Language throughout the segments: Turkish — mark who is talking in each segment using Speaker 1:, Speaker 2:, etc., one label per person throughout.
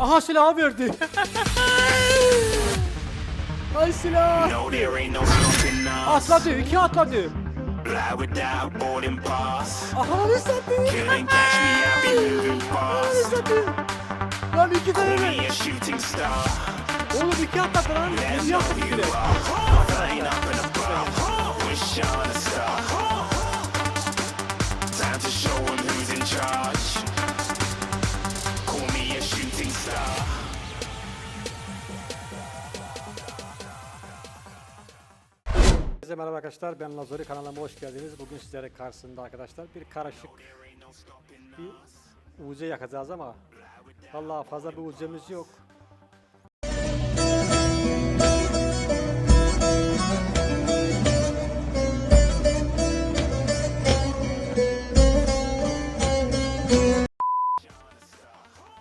Speaker 1: Aha silahı verdi. Ay silah.
Speaker 2: No, there ain't no stopping us.
Speaker 1: Atladı, iki atladı.
Speaker 2: Fly without boarding pass.
Speaker 1: Aha ne satıyor?
Speaker 2: Couldn't catch me, I'll be moving fast.
Speaker 1: satıyor? Lan iki tane
Speaker 2: Call
Speaker 1: ver.
Speaker 2: me a shooting star.
Speaker 1: Oğlum iki atladı lan.
Speaker 2: Let's
Speaker 1: Bir yaptık
Speaker 2: know you
Speaker 1: bile.
Speaker 2: are. Flying up and above. Wish on a star. Time to show 'em who's in charge.
Speaker 1: Herkese merhaba arkadaşlar ben Lazori kanalıma hoş geldiniz. Bugün sizlere karşısında arkadaşlar bir karışık bir uze yakacağız ama vallahi fazla bir uzemiz yok.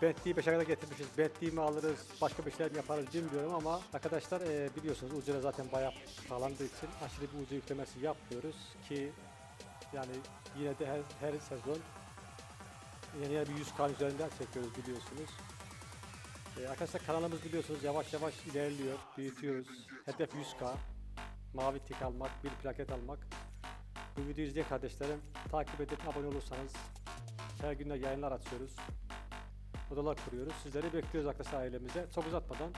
Speaker 1: Bentley'i 5'e kadar getirmişiz. Bentley'i mi alırız, başka bir şeyler mi yaparız bilmiyorum ama arkadaşlar e, biliyorsunuz Uzi'de zaten bayağı pahalandığı için aşırı bir Uzi yüklemesi yapmıyoruz ki yani yine de her, her sezon yeni yeni bir 100 kan üzerinden çekiyoruz biliyorsunuz. E, arkadaşlar kanalımız biliyorsunuz yavaş yavaş ilerliyor, büyütüyoruz. Hedef 100k. Mavi tik almak, bir plaket almak. Bu videoyu izleyen kardeşlerim takip edip abone olursanız her gün de yayınlar açıyoruz odalar kuruyoruz. Sizleri bekliyoruz arkadaşlar ailemize. Çok uzatmadan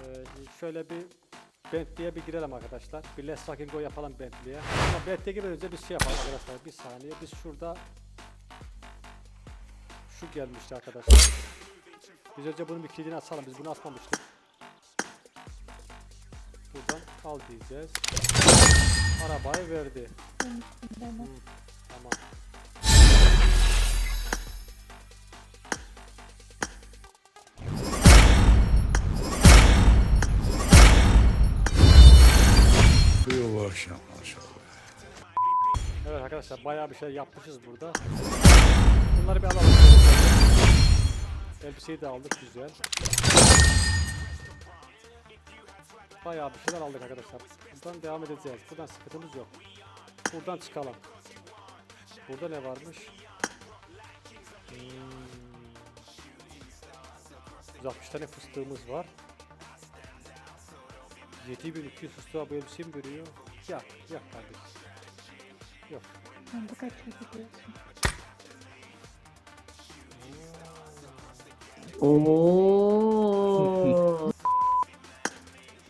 Speaker 1: eee, şöyle bir Bentley'e bir girelim arkadaşlar. Bir Let's Fucking Go yapalım Bentley'e. Ama Bentley'e gibi önce bir şey yapalım arkadaşlar. Bir saniye. Biz şurada şu gelmişti arkadaşlar. Biz önce bunun bir kilidini açalım. Biz bunu açmamıştık. Buradan al diyeceğiz. Arabayı verdi. Hı, arkadaşlar bayağı bir şey yapmışız burada. Bunları bir alalım. Elbiseyi de aldık güzel. Bayağı bir şeyler aldık arkadaşlar. Buradan devam edeceğiz. Buradan sıkıntımız yok. Buradan çıkalım. Burada ne varmış? Hmm. 160 tane fıstığımız var. 7200 fıstığa bu elbiseyi mi görüyor? Yok, yok kardeşim. Yok.
Speaker 3: Ben bu kaç biliyorsun?
Speaker 4: Oo.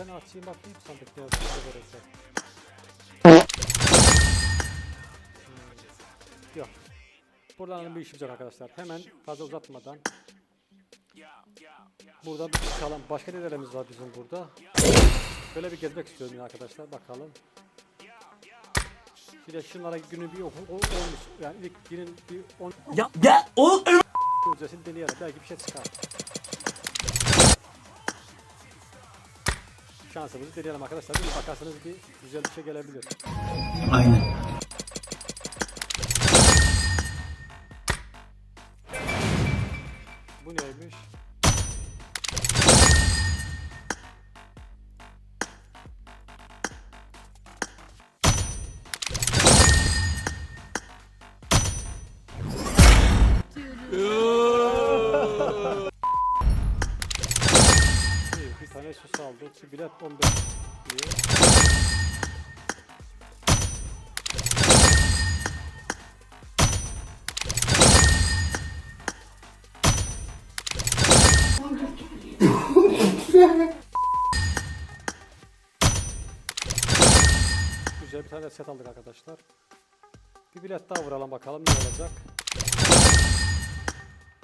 Speaker 1: Ben açayım bakayım sandık ne yazık verecek. Hmm, Yok. Buradan bir işimiz yok arkadaşlar. Hemen fazla uzatmadan. Buradan bir çıkalım. Başka nelerimiz var bizim burada? Böyle bir gezmek istiyorum ya arkadaşlar. Bakalım. Bir de şunlara günü bir o, olmuş. Yani ilk günün bir 10
Speaker 4: Ya ya o
Speaker 1: ücretini deneyelim. Belki bir şey çıkar. Şansımızı deneyelim arkadaşlar. Bir bakarsanız bir güzel bir şey gelebilir.
Speaker 4: Aynen.
Speaker 1: Bir bilet 15 diyor. Güzel bir tane set aldık arkadaşlar. Bir bilet daha vuralım bakalım ne olacak.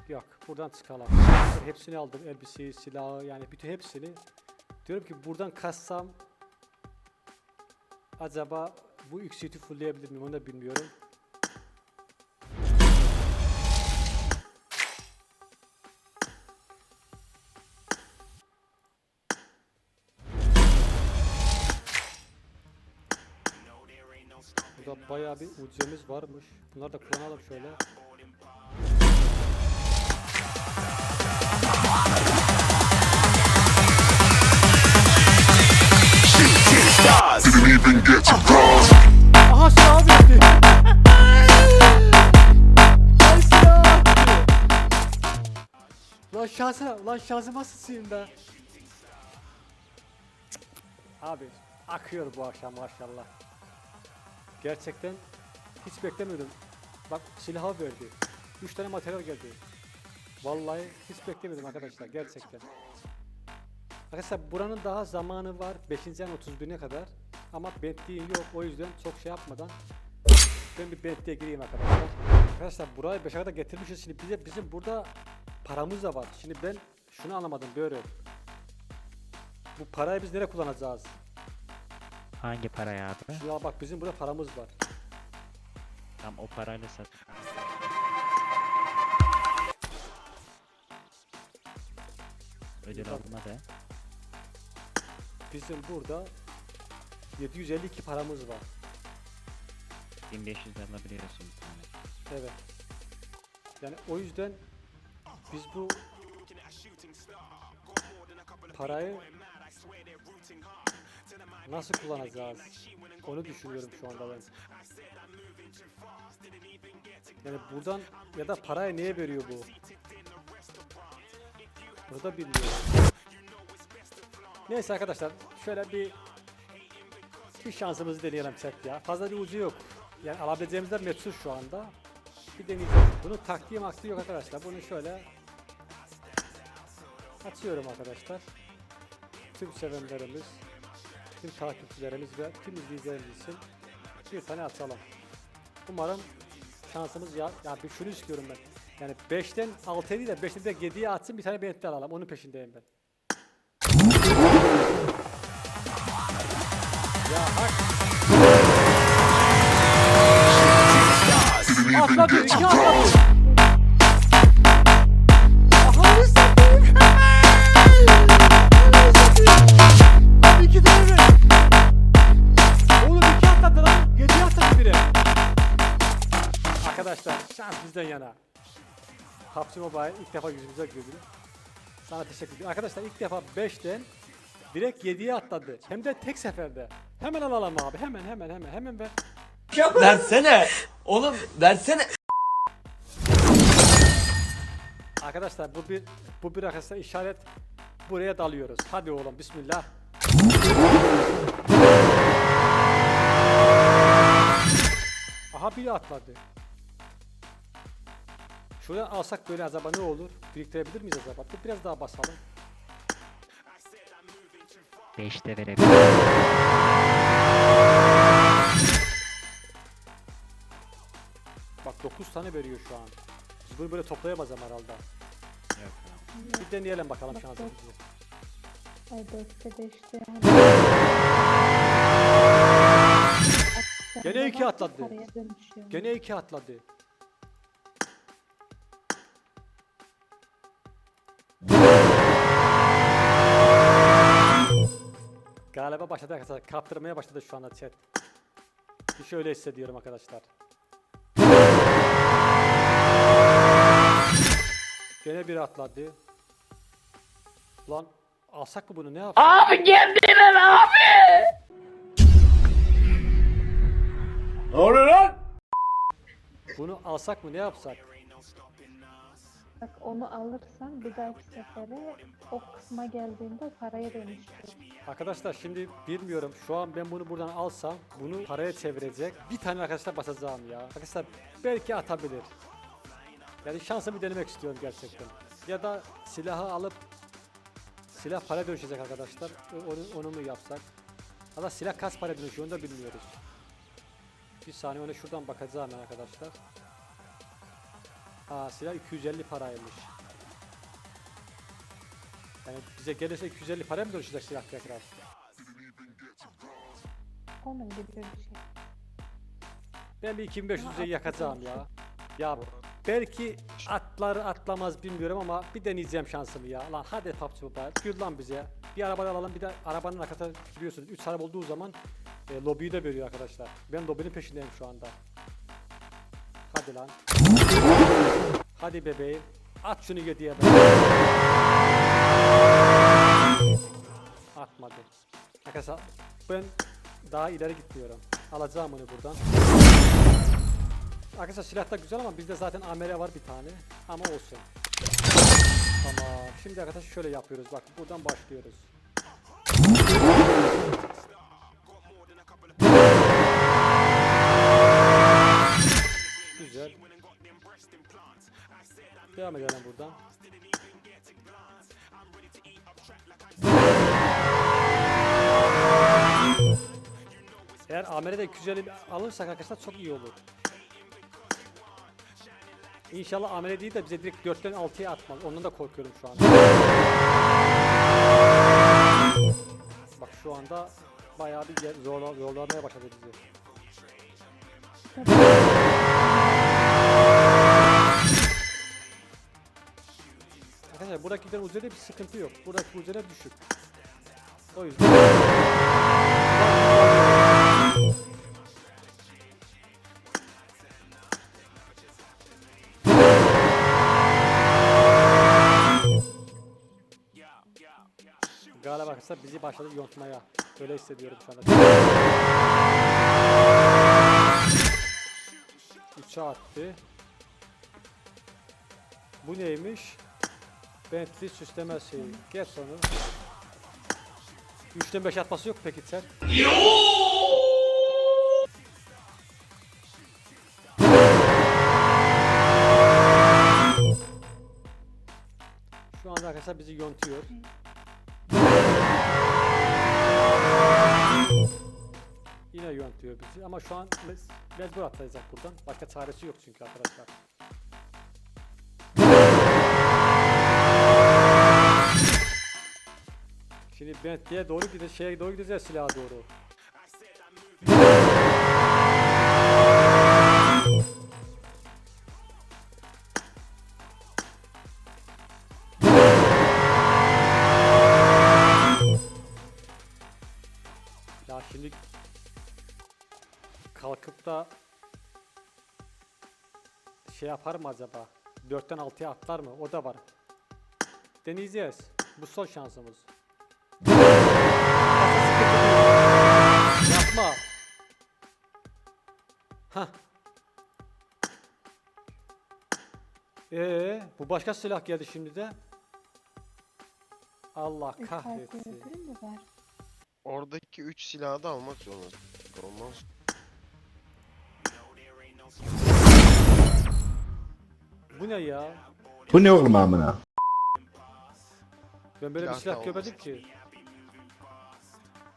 Speaker 1: Yok buradan çıkalım. Hepsini aldım elbiseyi, silahı yani bütün hepsini. Diyorum ki buradan kassam acaba bu yükselti fullleyebilir miyim onu da bilmiyorum. Burada bayağı bir ucumuz varmış. Bunları da kullanalım şöyle.
Speaker 5: Didn't even get cross.
Speaker 1: Aha verdi. Ay silah attı. Lan şansına, lan şansıma sıçayım be. Abi akıyor bu akşam maşallah. Gerçekten hiç beklemiyordum. Bak silahı verdi. 3 tane materyal geldi. Vallahi hiç beklemiyordum arkadaşlar gerçekten. Arkadaşlar buranın daha zamanı var 5. en 31'ine kadar. Ama bettiğim yok o yüzden çok şey yapmadan ben bir bettiye gireyim arkadaşlar. Arkadaşlar burayı 5'e kadar getirmişiz şimdi bize bizim burada paramız da var. Şimdi ben şunu anlamadım böyle. Bu parayı biz nereye kullanacağız?
Speaker 6: Hangi parayı abi?
Speaker 1: Şuraya bak bizim burada paramız var.
Speaker 6: Tam o parayla sat. Ödül alma da.
Speaker 1: Bizim burada 752 paramız var.
Speaker 6: 1500 alabiliyorsun bir tane.
Speaker 1: Evet. Yani o yüzden biz bu parayı nasıl kullanacağız? Onu düşünüyorum şu anda ben. Yani buradan ya da parayı neye veriyor bu? Bunu da bilmiyorum. Neyse arkadaşlar şöyle bir bir şansımızı deneyelim chat ya. Fazla bir ucu yok. Yani alabileceğimizler meçhul şu anda. Bir deneyeceğim. Bunun taktiği maktiği yok arkadaşlar. Bunu şöyle açıyorum arkadaşlar. Tüm sevenlerimiz, tüm takipçilerimiz ve tüm izleyicilerimiz için bir tane açalım. Umarım şansımız ya, ya bir şunu istiyorum ben. Yani 5'ten 6'ya değil de 5'ten de 7'ye atsın bir tane benetten alalım. Onun peşindeyim ben. Atladı biri. Arkadaşlar şans bizden yana. PUBG Mobile ilk defa yüzümüze güldü. Sana teşekkür ederim. Arkadaşlar ilk defa 5'ten direkt 7'ye atladı. Hem de tek seferde. Hemen alalım abi. Hemen hemen hemen hemen ver.
Speaker 4: Versene. Oğlum versene.
Speaker 1: Arkadaşlar bu bir bu bir arkadaşlar işaret buraya dalıyoruz. Hadi oğlum bismillah. Aha biri atladı. Şuraya alsak böyle acaba ne olur? Biriktirebilir miyiz acaba? Biraz daha basalım.
Speaker 6: 5'te verebilirim.
Speaker 1: Bak 9 tane veriyor şu an. Biz bunu böyle toplayamaz ama herhalde.
Speaker 6: Abi.
Speaker 1: Bir deneyelim bakalım şansımızı.
Speaker 3: Ay beşte beşte.
Speaker 1: Gene iki atladı.
Speaker 3: Paraya dönüşüyor.
Speaker 1: Gene 2 atladı. Galiba başladı arkadaşlar. Kaptırmaya başladı şu anda chat. Bir şöyle hissediyorum arkadaşlar. Gene bir atladı. Lan alsak mı bunu ne yapsak? Abi geldiler abi.
Speaker 5: Ne oluyor lan?
Speaker 1: Bunu alsak mı ne yapsak?
Speaker 3: Bak onu alırsan bir dahaki sefere o kısma geldiğinde paraya dönüşüyor.
Speaker 1: Arkadaşlar şimdi bilmiyorum şu an ben bunu buradan alsam bunu paraya çevirecek bir tane arkadaşlar basacağım ya. Arkadaşlar belki atabilir. Yani şansımı denemek istiyorum gerçekten. Ya da silahı alıp silah para dönüşecek arkadaşlar. Onu, onu mu yapsak? Ya da silah kaç para dönüşüyor onu da bilmiyoruz. Bir saniye ona şuradan bakacağım arkadaşlar. Aa silah 250 paraymış. Yani bize gelirse 250 paraya mı dönüşecek silah tekrar?
Speaker 3: Onun gibi bir şey.
Speaker 1: Ben bir 2500'e
Speaker 3: Ama
Speaker 1: yakacağım ya. Ya belki atlar atlamaz bilmiyorum ama bir deneyeceğim şansımı ya. Lan hadi PUBG Mobile gül lan bize. Bir araba alalım bir de arabanın arkasına biliyorsunuz 3 araba olduğu zaman e, lobiyi de veriyor arkadaşlar. Ben lobinin peşindeyim şu anda. Hadi lan. Hadi bebeğim. At şunu yediye be. Atmadı. Arkadaşlar ben daha ileri gitmiyorum. Alacağım onu buradan. Arkadaşlar silah da güzel ama bizde zaten AMR var bir tane. Ama olsun. Tamam. Şimdi arkadaşlar şöyle yapıyoruz. Bak buradan başlıyoruz. Devam edelim buradan. Eğer AMR'de 250 alırsak arkadaşlar çok iyi olur. İnşallah AMR değil de bize direkt 4'ten 6'ya atmaz. Ondan da korkuyorum şu anda. Bak şu anda bayağı bir zorla, zorlamaya başladı bizi. Arkadaşlar buradakilerin üzerinde bir sıkıntı yok. Buradaki üzerine düşük. O yüzden. Galiba arkadaşlar bizi başladı yontmaya. Öyle hissediyorum şu anda. Üçe attı. Bu neymiş? Bentley süsleme şeyi. Geç onu. 3'ten 5 atması yok peki sen? Şu anda arkadaşlar bizi yontuyor. Yine yönetiyor bizi ama şu an mecbur atlayacak buradan. Başka çaresi yok çünkü arkadaşlar. Şimdi Bentley'e doğru gideceğiz, şeye doğru gideceğiz silaha doğru. Ya şimdi kalkıp da şey yapar mı acaba? 4'ten 6'ya atlar mı? O da var. Deneyeceğiz. Bu son şansımız. Yapma. Hah. Ee, bu başka silah geldi şimdi de. Allah kahretsin.
Speaker 7: Oradaki 3 silahı da almak zorunda. Olmaz.
Speaker 1: Bu ne ya?
Speaker 5: Bu ne oğlum amına?
Speaker 1: Ben böyle bir
Speaker 7: Silah
Speaker 1: silah
Speaker 7: da
Speaker 1: görmedim ki.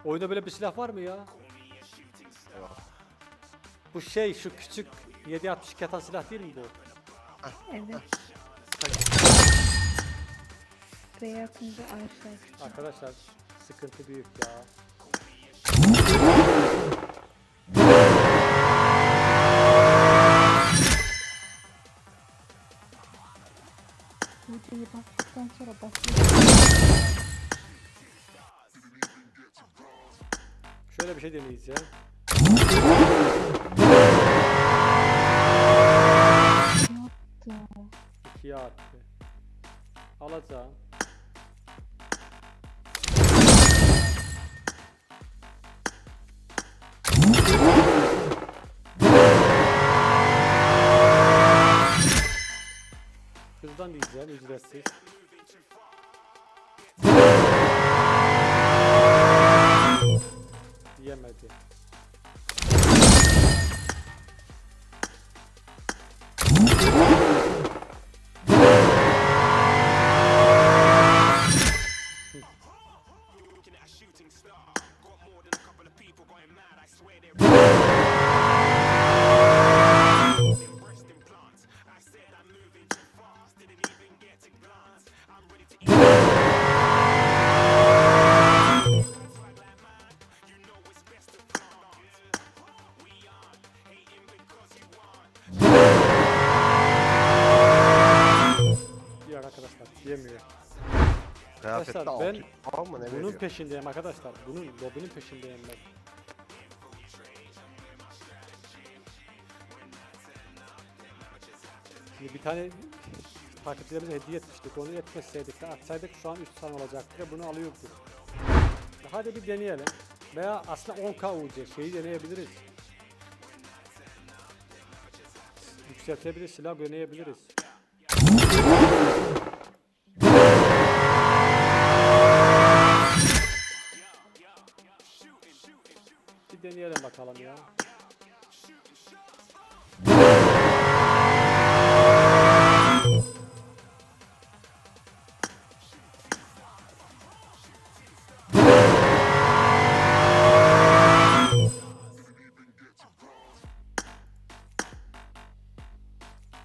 Speaker 1: Oyunda böyle bir silah var mı ya? Bu şey şu küçük 7.62 atan silah değil mi bu?
Speaker 3: Evet. Buraya atınca aşağı.
Speaker 1: Arkadaşlar sıkıntı büyük ya.
Speaker 3: Videoyu bastıktan sonra basıyor.
Speaker 1: Şöyle bir şey deneyeceğim.
Speaker 3: Yaptı.
Speaker 1: Yeah.
Speaker 7: Kıyafette
Speaker 1: Arkadaşlar, ben
Speaker 7: 600 falan mı ne
Speaker 1: Bunun
Speaker 7: veriyor?
Speaker 1: peşindeyim arkadaşlar. Bunun lobinin peşindeyim ben. Şimdi bir tane takipçilerimize hediye etmiştik. Onu etmeseydik de atsaydık şu an 3 tane olacaktı ve bunu alıyorduk. Hadi bir deneyelim. Veya aslında 10k UC şeyi deneyebiliriz. Yükseltebiliriz, silah deneyebiliriz. Bakalım ya.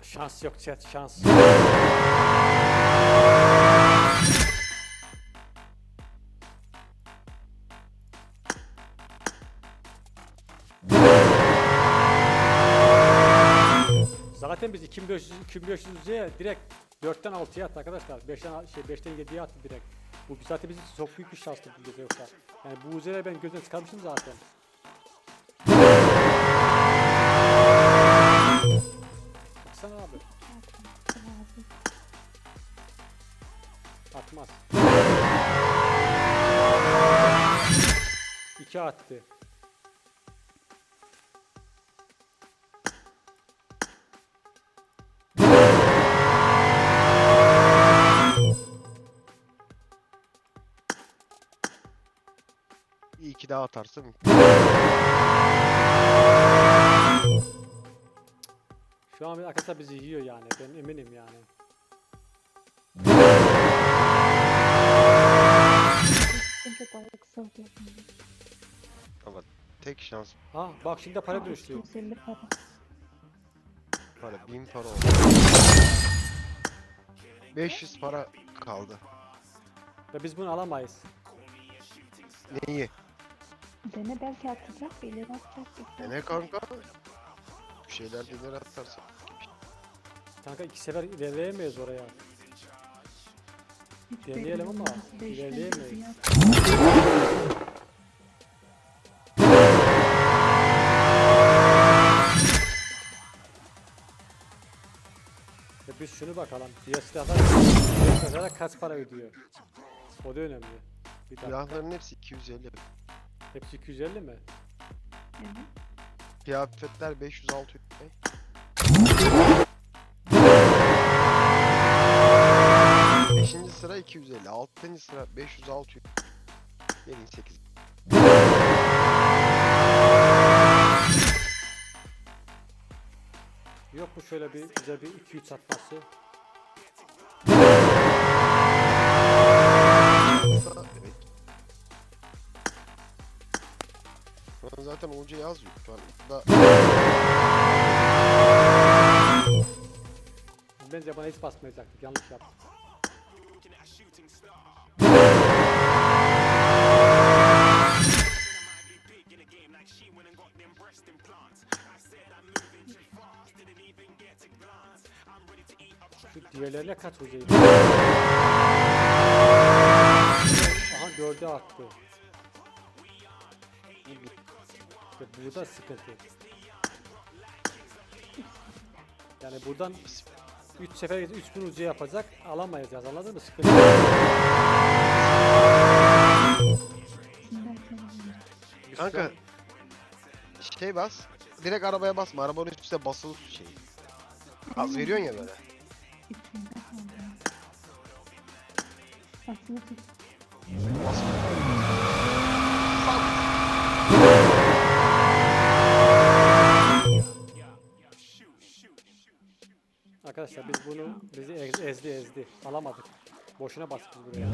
Speaker 1: Şans yok chat şans. Zaten biz 2500 2500'e direkt 4'ten 6'ya attı arkadaşlar. 5'ten şey 5'ten 7'ye attı direkt. Bu zaten bizim çok büyük bir şanstı bu gece yoksa. Yani bu üzere ben gözden çıkarmıştım zaten. Baksana abi. Atmaz. 2 attı.
Speaker 7: İyi ki daha atarsın.
Speaker 1: Şu an arkadaşlar bizi yiyor yani. Ben eminim yani.
Speaker 7: Ama tek şans
Speaker 1: Ha bak şimdi de para dönüştü.
Speaker 3: 250 para.
Speaker 7: para. 1000 para oldu. 500 para kaldı.
Speaker 1: Ve biz bunu alamayız.
Speaker 7: Neyi?
Speaker 3: Dene belki atacak, bir ileri atacak. bir
Speaker 7: E ne kanka? Bir şeyler de ileri atarsın.
Speaker 1: Kanka iki sefer ilerleyemeyiz oraya.
Speaker 3: Hiç
Speaker 1: Deneyelim
Speaker 3: belli
Speaker 1: ama
Speaker 3: olmaz. Beşten
Speaker 1: ilerleyemeyiz. biz şunu bakalım. Diğer silahlar, diğer silahlar kaç para ödüyor? O da önemli. Bir dakika.
Speaker 7: Silahların hepsi 250.
Speaker 1: Hepsi 250 mi?
Speaker 7: Kıyafetler 500-600. Beşinci sıra 250. Altıncı sıra 500-600. Gelin 8.
Speaker 1: Yok mu şöyle bir bize bir 2-3 satması?
Speaker 7: Zaten UC yazmıyor. Şu an da
Speaker 1: Bence bana hiç basmayacaktık. Yanlış yaptık. Şu diğerlerine kaç hocayı? Aha dörde attı. Burada sıkıntı. Yani buradan 3 sefer 3000 ucu yapacak alamayacağız anladın mı? Sıkıntı.
Speaker 7: Kanka
Speaker 1: an-
Speaker 7: şey bas. Direkt arabaya basma. Arabanın üstüne basılı tut şeyi. Az veriyorsun ya böyle.
Speaker 3: içinde kaldı.
Speaker 1: Arkadaşlar biz bunu bizi ez- ezdi ezdi. Alamadık. Boşuna bastık buraya.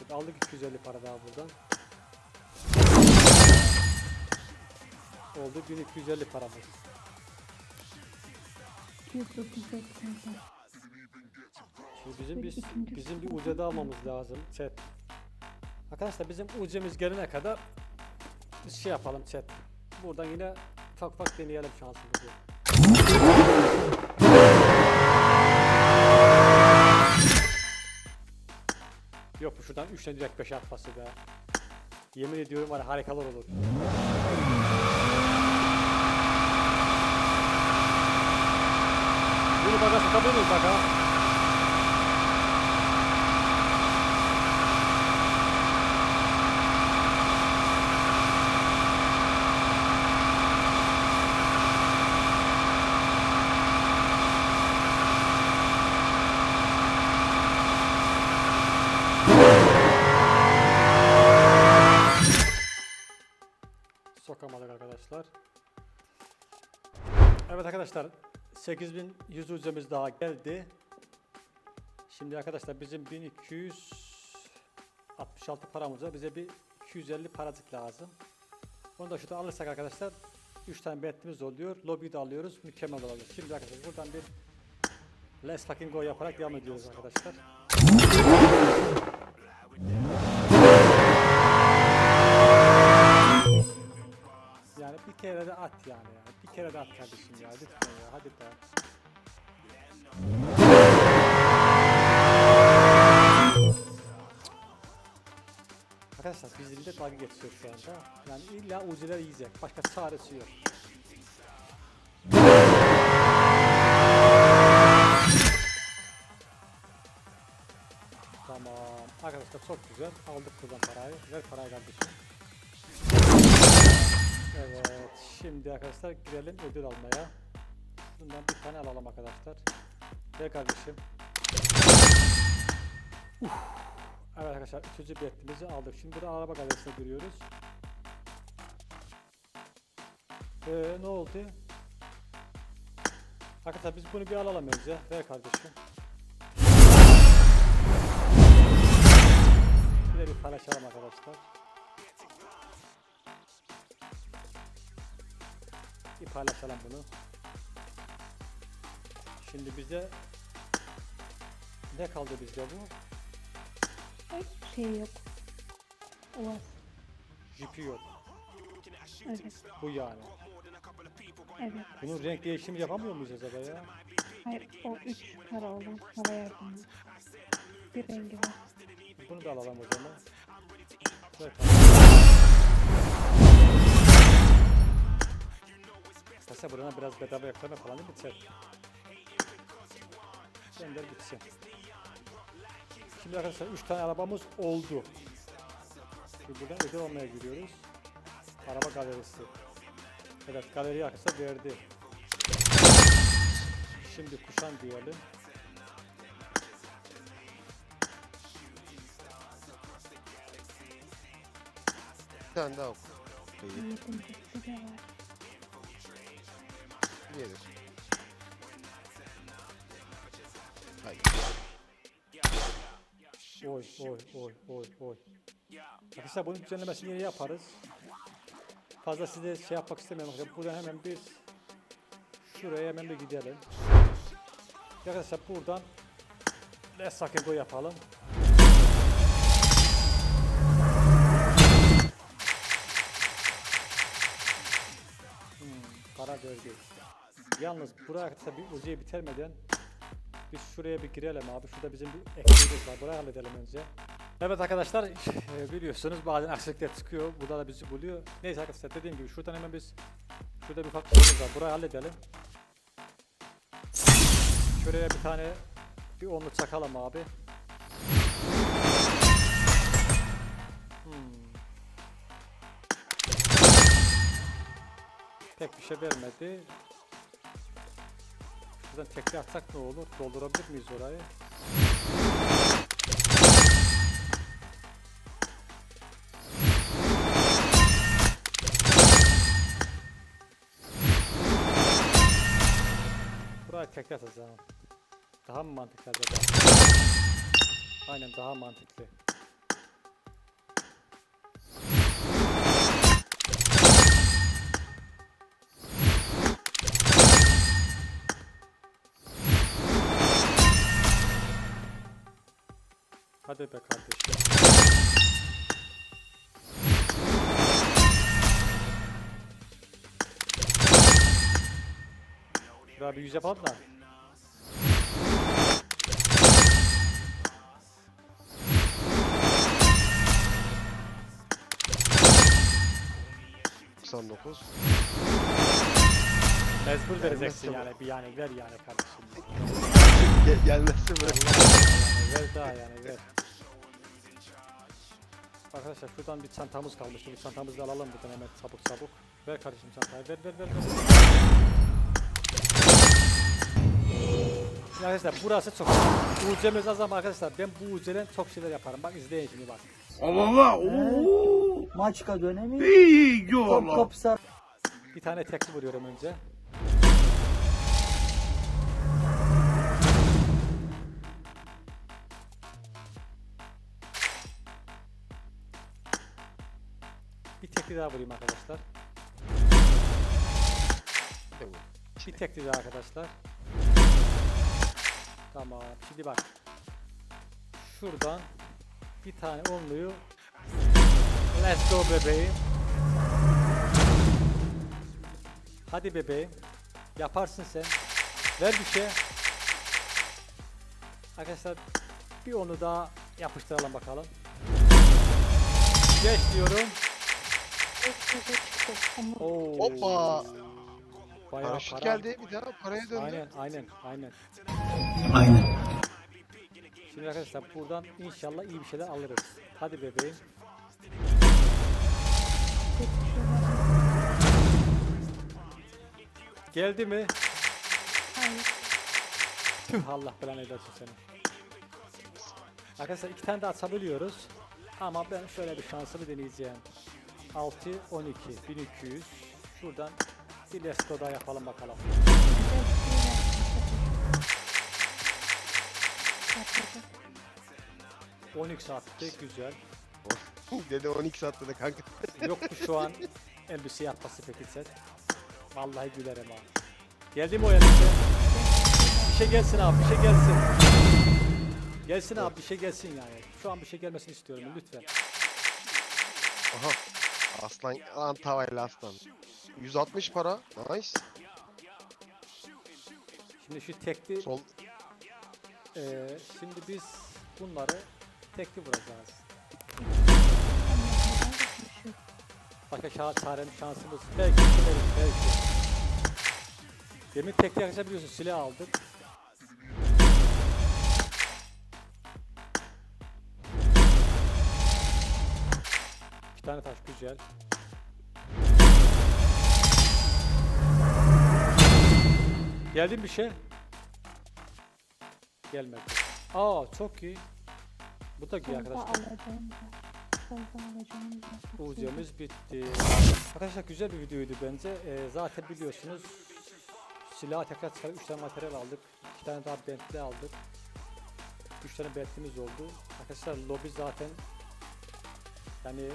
Speaker 1: Evet, aldık 250 para daha buradan. Oldu 1250 paramız.
Speaker 3: 234 kaldı.
Speaker 1: Şimdi bizim bir bizim bir ucada almamız lazım chat. Arkadaşlar bizim ucumuz gelene kadar şey yapalım chat. Buradan yine ufak ufak deneyelim şansımızı. Yok bu şuradan 3'ten direkt 5 atması be. Yemin ediyorum var harikalar olur. Bunu baka sıkabilir miyiz 8100 ucumuz daha geldi. Şimdi arkadaşlar bizim 1266 paramız var. Bize bir 250 paracık lazım. Onu da şurada alırsak arkadaşlar 3 tane betimiz oluyor. Lobby'yi de alıyoruz. Mükemmel oluyor. Şimdi arkadaşlar buradan bir Let's fucking go yaparak devam ediyoruz arkadaşlar. Yani bir kere de at yani ya. Bir kere de at kardeşim ya. Lütfen ya. Hadi be. Arkadaşlar bizimle dalga geçiyor şu anda. Yani illa ucular yiyecek. Başka çaresi yok. Tamam. Arkadaşlar çok güzel. Aldık buradan parayı. Ver parayı kardeşim. Evet. Şimdi arkadaşlar girelim ödül almaya. Bundan bir tane alalım arkadaşlar. Ver kardeşim. Uf. Evet arkadaşlar üçüncü biletimizi aldık. Şimdi burada araba galerisine giriyoruz. Ee, ne oldu? Arkadaşlar biz bunu bir alalım önce. Ver kardeşim. De bir paylaşalım arkadaşlar. Bir paylaşalım bunu. Şimdi bize ne kaldı bizde bu?
Speaker 3: Hiçbir şey yok. Uaz.
Speaker 1: Jipi yok.
Speaker 3: Evet.
Speaker 1: Bu yani.
Speaker 3: Evet.
Speaker 1: Bunun renk değişimi yapamıyor muyuz acaba ya?
Speaker 3: Hayır o üç para olan hava yardımı. Bir rengi var.
Speaker 1: Bunu da alalım o zaman. Ver Kasa burana biraz bedava yaklama falan değil? Biter. Gönder bitsin. Şimdi arkadaşlar 3 tane arabamız oldu. Şimdi buradan ödül olmaya giriyoruz. Araba galerisi. Evet galeriye arkadaşlar verdi. Şimdi kuşan diyelim.
Speaker 7: Bir tane daha oku. İyi. Gelir. Hayır.
Speaker 1: Oy oy oy oy oy. Arkadaşlar bunun düzenlemesini yine yaparız. Fazla size şey yapmak istemiyorum. Buradan hemen bir şuraya hemen bir gidelim. Arkadaşlar buradan Let's fucking go yapalım. Hmm, para verdi. Yalnız buraya bir ucuyu bitirmeden biz şuraya bir girelim abi. Şurada bizim bir eksiğimiz var. Burayı halledelim önce. Evet arkadaşlar e, biliyorsunuz bazen aksilikler çıkıyor. Burada da bizi buluyor. Neyse arkadaşlar dediğim gibi şuradan hemen biz şurada bir ufak şeyimiz var. Burayı halledelim. Şuraya bir tane bir onlu çakalım abi. Hmm. Pek bir şey vermedi. Şuradan tekrar atsak ne olur? Doldurabilir miyiz orayı? Burayı tekrar atacağım. Daha mı mantıklı acaba? Aynen daha mantıklı. Hadi be kardeşim. Şuraya bir yüz yapalım da. Mecbur vereceksin yani bir yani ver yani kardeşim.
Speaker 7: Ge- gelmezse bırak.
Speaker 1: Ver daha yani ver. Arkadaşlar şuradan bir çantamız kalmıştı. Bu çantamızı da alalım buradan hemen çabuk çabuk. Ver kardeşim çantayı ver ver ver. ver. Arkadaşlar burası çok Ucemiz az ama arkadaşlar ben bu uceden çok şeyler yaparım. Bak izleyin şimdi bak.
Speaker 8: Maçka dönemi. Top top sar.
Speaker 1: Bir tane tekli vuruyorum önce. Tekli daha vurayım arkadaşlar.
Speaker 7: Bir
Speaker 1: tekli daha arkadaşlar. Tamam. Şimdi bak. Şuradan bir tane onluyu Let's go bebeğim. Hadi bebeğim. Yaparsın sen. Ver bir şey. Arkadaşlar bir onu daha yapıştıralım bakalım. Geç diyorum. Oo.
Speaker 7: Hoppa.
Speaker 1: Bayağı
Speaker 7: Paraşüt
Speaker 1: para.
Speaker 7: geldi bir daha paraya döndü.
Speaker 1: Aynen aynen aynen.
Speaker 5: Aynen.
Speaker 1: Şimdi arkadaşlar buradan inşallah iyi bir şeyler alırız. Hadi bebeğim. Geldi mi?
Speaker 3: hayır.
Speaker 1: Tüh Allah belanı edersin seni. Arkadaşlar iki tane de açabiliyoruz. Ama ben şöyle bir şansımı deneyeceğim. 6, 12, 1200. Şuradan bir daha yapalım bakalım. 12 saatte güzel.
Speaker 7: Dedi 12 attı da kanka.
Speaker 1: Yok mu şu an elbise yapması peki set? Vallahi gülerim ha. Geldi mi o elbise? Bir şey gelsin abi, bir şey gelsin. Gelsin abi, bir şey gelsin yani. Şu an bir şey gelmesini istiyorum lütfen.
Speaker 7: Aha. Aslan, lan tavayla aslan. 160 para. Nice.
Speaker 1: Şimdi şu tekli,
Speaker 7: Sol.
Speaker 1: eee, şimdi biz bunları tekli vuracağız. Başka şa çaremiz şansımız. Belki belki belki. Demin tekli arkadaşlar biliyorsun silah aldık. Tane taş güzel. Geldi bir şey? Gelmedi. Aa çok iyi. Bu da iyi arkadaşlar. Ucumuz bitti. Arkadaşlar güzel bir videoydu bence. Ee, zaten biliyorsunuz silah tekrar çıkarıp 3 tane materyal aldık. 2 tane daha Bentley aldık. 3 tane Bentley'miz oldu. Arkadaşlar lobi zaten yani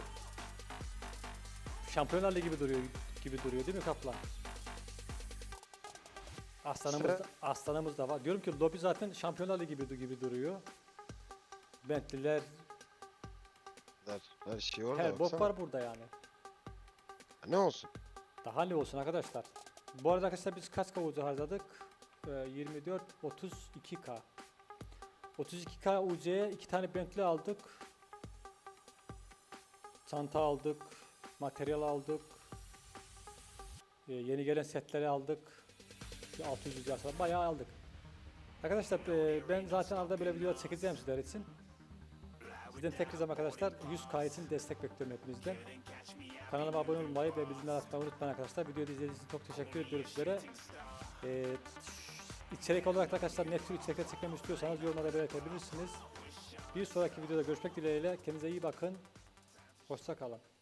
Speaker 1: Şampiyonlar Ligi gibi duruyor gibi duruyor değil mi Kaplan? Aslanımız da, aslanımız da var. Diyorum ki lobi zaten Şampiyonlar Ligi gibi, gibi duruyor. Bentley'ler,
Speaker 7: Her, her şey orada.
Speaker 1: her bok var burada yani.
Speaker 7: Ne olsun?
Speaker 1: Daha ne olsun arkadaşlar. Bu arada arkadaşlar biz kaç kavucu harcadık? Ee, 24, 32k. 32k UC'ye iki tane Bentley aldık. Çanta aldık. Materyal aldık. Ee, yeni gelen setleri aldık. Bir 600 UC aslında bayağı aldık. Arkadaşlar e, ben zaten arada böyle videolar çekeceğim sizler için. Sizden tek ricam arkadaşlar 100k için destek bekliyorum hepinizden. Kanalıma abone olmayı ve bizimle atmayı unutmayın arkadaşlar. Videoyu izlediğiniz için çok teşekkür ediyoruz sizlere. Ee, içerik olarak da arkadaşlar ne tür içerikler çekmemi istiyorsanız yorumlara belirtebilirsiniz. Bir sonraki videoda görüşmek dileğiyle. Kendinize iyi bakın. Hoşça kalın.